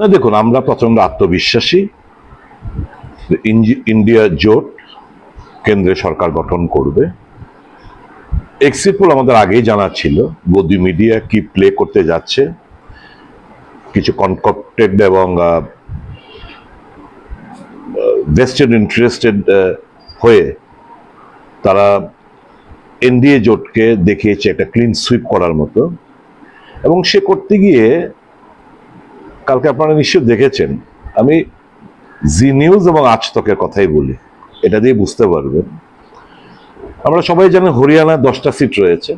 না, দেখুন, আমরা প্রচণ্ড আত্মবিশ্বাসী ইন্ডিয়া জোট কেন্দ্রে সরকার গঠন করবে। এক্সিট পোল আমাদের আগেই জানা ছিল গদি মিডিয়া কি প্লে করতে যাচ্ছে, কিছু কনকপ্টেড এবং ভেস্টেড ইন্টারেস্টেড হয়ে তারা এনডিএ জোটকে দেখিয়েছে একটা ক্লিন সুইপ করার মতো। এবং সে করতে গিয়ে কালকে আপনারা নিশ্চয় দেখেছেন। আমি জি নিউজ এবং আজতকের কথাই বলি। এটা দিয়ে বুঝতে পারবেন। আমরা সবাই জানি হরিয়ানা দশটা সিট রয়েছে।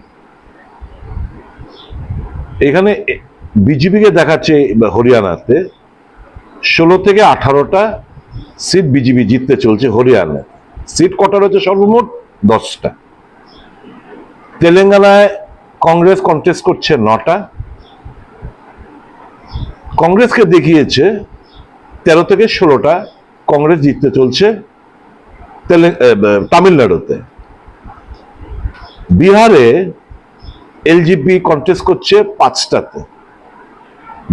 এখানে বিজেপিকে দেখাচ্ছে হরিয়ানাতে ষোলো থেকে আঠারোটা সিট বিজেপি জিততে চলছে হরিয়ানা সিট কটা রয়েছে সর্বমোট? দশটা। তেলেঙ্গানায় কংগ্রেস কন্টেস্ট করছে নটা। কংগ্রেসকে দেখিয়েছে, তেরো থেকে ষোলোটা কংগ্রেস জিততে চলছে তামিলনাড়ুতে। বিহারে এলজিপি কন্টেস্ট করছে পাঁচটাতে।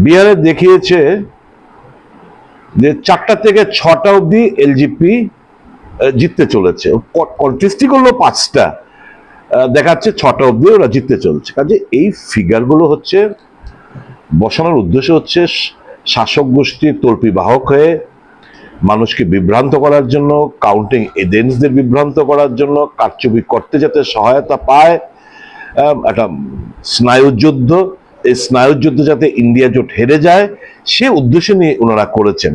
বিহারে দেখিয়েছে যে চারটা থেকে ছটা অবধি এলজিপি জিততে চলেছে। কন্টেস্টই করল পাঁচটা। দেখাচ্ছে ছটা অবধি ওরা জিততে চলছে। কাজে এই ফিগারগুলো হচ্ছে বসানোর উদ্দেশ্য হচ্ছে শাসক গোষ্ঠীর তল্পি বাহক হয়ে মানুষকে বিভ্রান্ত করার জন্য কাউন্টিং এজেন্টসদের বিভ্রান্ত করার জন্য কারচুপি করতে যাতে সহায়তা পায় একটা স্নায়ুযুদ্ধ। এই স্নায়ুযুদ্ধ যাতে ইন্ডিয়া জোট হেরে যায়, সে উদ্দেশ্য নিয়ে ওনারা করেছেন।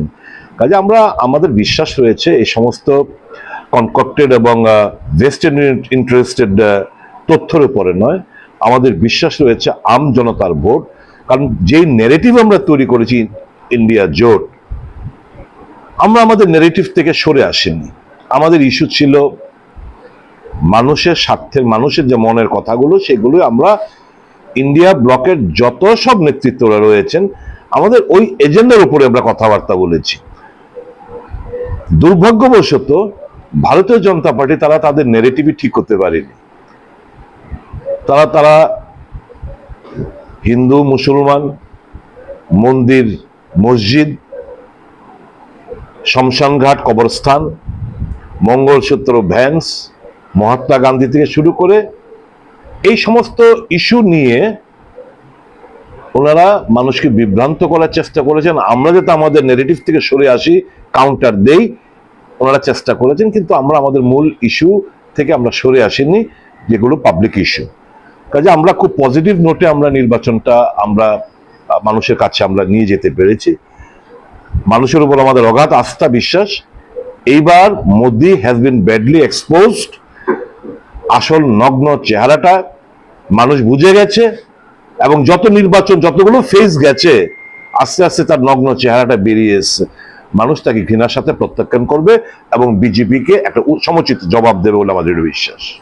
কাজে আমরা, আমাদের বিশ্বাস রয়েছে এই সমস্ত কনকক্টেড এবং ওয়েস্টার্ন ইন্টারেস্টেড তথ্যের উপরে নয়। আমাদের বিশ্বাস রয়েছে আম জনতার ভোট। কারণ যেই নেরেটিভ আমরা তৈরি করেছি ইন্ডিয়া জোট, আমরা আমাদের নেরেটিভ থেকে সরে আসিনি। আমাদের ইস্যু ছিল মানুষের স্বার্থের, মানুষের যে মনের কথাগুলো সেগুলো আমরা ইন্ডিয়া ব্লকের যত সব নেতৃত্বরা রয়েছেন, আমাদের ওই এজেন্ডার উপরে আমরা কথাবার্তা বলেছি। দুর্ভাগ্যবশত ভারতীয় জনতা পার্টি, তারা তাদের নেগেটিভই ঠিক করতে পারেনি। তারা তারা হিন্দু, মুসলমান, মন্দির, মসজিদ, শমশানঘাট, কবরস্থান, মঙ্গলসূত্র ভ্যান্স মহাত্মা গান্ধী থেকে শুরু করে এই সমস্ত ইস্যু নিয়ে ওনারা মানুষকে বিভ্রান্ত করার চেষ্টা করেছেন। আমরা যাতে আমাদের নেগেটিভ থেকে সরে আসি কাউন্টার দেই, ওনারা চেষ্টা করেছেন, কিন্তু আমরা আমাদের মূল ইস্যু থেকে আমরা সরে আসিনি, যেগুলো পাবলিক ইস্যু কাজে আমরা খুব পজিটিভ নোটে আমরা নির্বাচনটা আমরা মানুষের কাছে আমরা নিয়ে যেতে পেরেছি। মানুষের উপর আমাদের অগাধ আস্থা, বিশ্বাস। এইবার Modi has been badly exposed আসল নগ্ন চেহারাটা মানুষ বুঝে গেছে এবং যত নির্বাচন, যতগুলো ফেস গেছে, আস্তে আস্তে তার নগ্ন চেহারাটা বেরিয়ে এসছে। মানুষ তাকে ঘৃণার সাথে প্রত্যাখ্যান করবে এবং বিজেপিকে একটা সমুচিত জবাব দেবে বলে আমাদের বিশ্বাস।